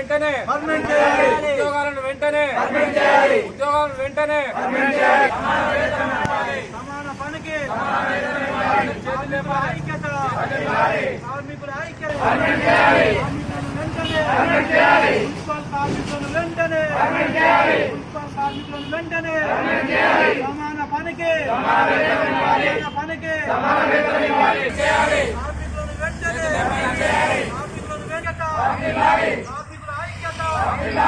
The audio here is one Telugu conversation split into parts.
వెంటనే ఉద్యోగాలను వెంటనే ఉద్యోగాలను వెంటనే సమాన పనికి ఐక్యత. కార్మికుల ఐక్యత. మున్సిపల్ కార్మికులను వెంటనే మున్సిపల్ కార్మికులను వెంటనే సమాన పనికి సమాన పనికి కార్మికులను వెంటనే కార్మికులను వెంటనే ఐక్యత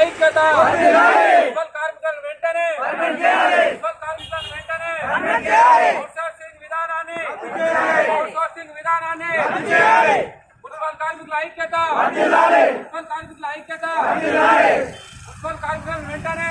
ఐక్యత మున్సిపల్ కార్మికులను వెంటనే మున్సిపల్ కార్మికులను వెంటనే అవుట్సోర్సింగ్ విధానాన్ని అవుట్సోర్సింగ్ విధానాన్ని మున్సిపల్ కార్మికుల ఐక్యత మున్సిపల్ కార్మికుల ఐక్యత మున్సిపల్ కార్మికులను వెంటనే